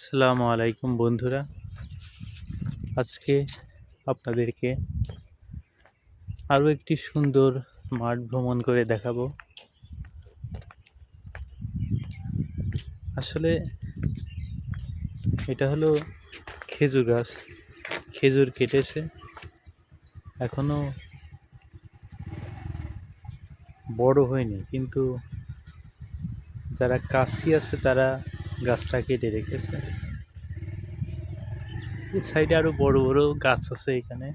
আসসালামু আলাইকুম বন্ধুরা। আজকে আপনাদেরকে আরও একটি সুন্দর মাঠ ভ্রমণ করে দেখাবো। আসলে এটা হলো খেজুর গাছ। খেজুর কেটেছে। এখনও বড় হয়নি, কিন্তু যারা কাশি আছে তারা গাছটা কেটে রেখেছে। এই সাইডে আরও বড় বড় গাছ আছে এখানে।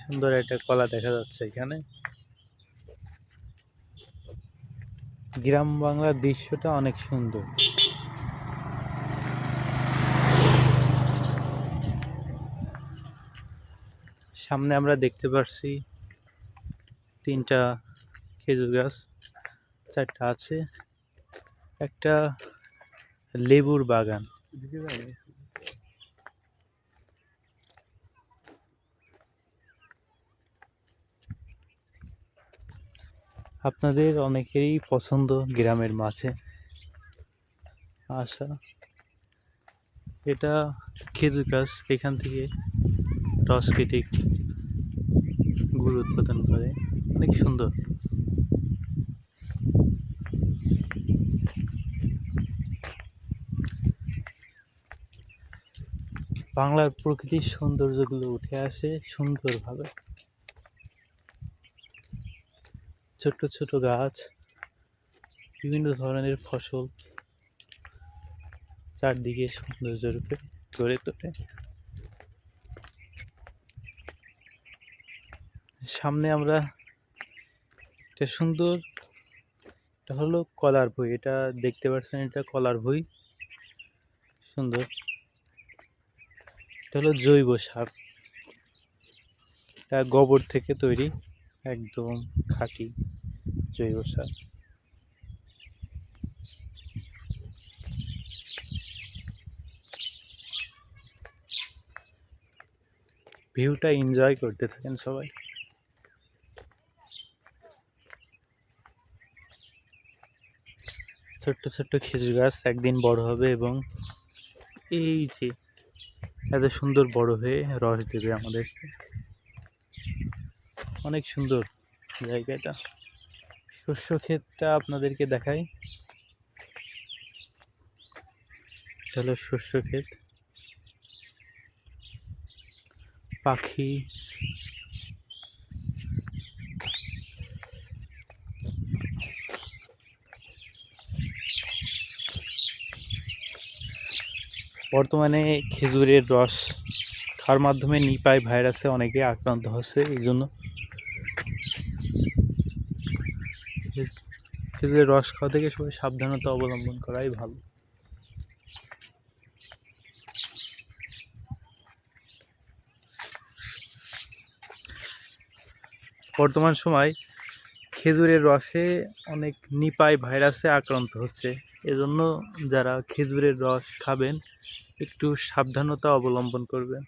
সুন্দর একটা কলা দেখা যাচ্ছে এখানে। গ্রাম বাংলার দৃশ্যটা অনেক সুন্দর। সামনে আমরা দেখতে পারছি তিনটা খেজুর গাছ, চারটা আছে। একটা লেবুর বাগান। আপনাদের অনেকেরই পছন্দ গ্রামের মাঝে আসা। এটা খেজুর গাছ, এখান থেকে রস কেটে গুড় উৎপাদন করে। অনেক সুন্দর? বাংলার প্রকৃতির সৌন্দর্যগুলো উঠে আসে সুন্দরভাবে। ছোট্ট ছোট গাছ, বিভিন্ন ধরনের ফসল চারদিকে সৌন্দর্য রূপে গড়ে তোলে। সামনে আমরা একটা সুন্দর। এটা হলো কলার ভুঁই। এটা দেখতে পাচ্ছেন, এটা কলার ভুঁই। সুন্দর। এটা হলো জৈব সার। এটা গোবর থেকে তৈরি, একদম খাঁটি জৈব সার। ভিউটা এনজয় করতে থাকেন সবাই। ছোট্ট ছোট্ট খেজুর গাছ একদিন বড় হবে এবং এই যে এত সুন্দর বড় হয়ে রস দেবে আমাদেরকে। অনেক সুন্দর জায়গাটা। শস্য ক্ষেতটা আপনাদেরকে দেখাই। এটা হলো শস্য ক্ষেত। পাখি বর্তমানে খেজুরের রস খাওয়ার মাধ্যমে নিপাই ভাইরাসে অনেকে আক্রান্ত হচ্ছে, এই জন্য খেজুরের রস খাওয়া থেকে সবাই সাবধানতা অবলম্বন করাই ভালো। বর্তমান সময় খেজুরের রসে অনেক নিপাই ভাইরাসে আক্রান্ত হচ্ছে। এজন্য যারা খেজুরের রস খাবেন, একটু সাবধানতা অবলম্বন করবেন।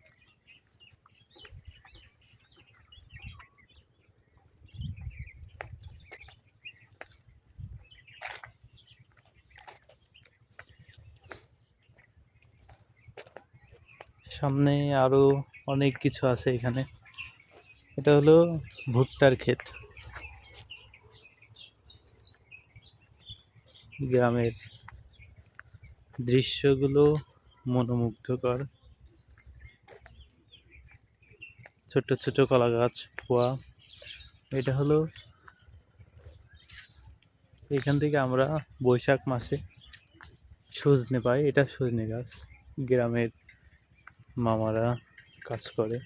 সামনে আরও অনেক কিছু আছে এখানে। এটা হলো ভুট্টার ক্ষেত। গ্রামের দৃশ্যগুলো মনোমুগ্ধকর। ছোট্ট ছোট কলা গাছ পোয়া। এটা হলো এখান থেকে আমরা বৈশাখ মাসে সজনে পাই। এটা সজনে গাছ। গ্রামের মামারা কাজ করে।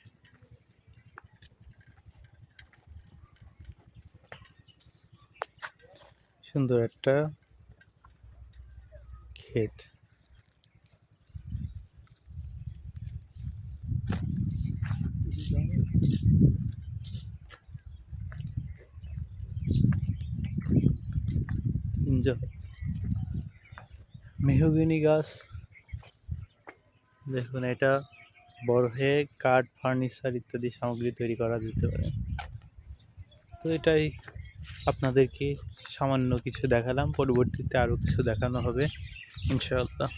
সুন্দর একটা ক্ষেত মেহগিনি গাছ দেখুন, এটা বড় হয়ে কাঠ, ফার্নিচার ইত্যাদি সামগ্রী তৈরি করা যেতে পারে। তো এটাই আপনাদেরকে সামান্য কিছু দেখালাম। পরবর্তীতে আরও কিছু দেখানো হবে। İnşallah.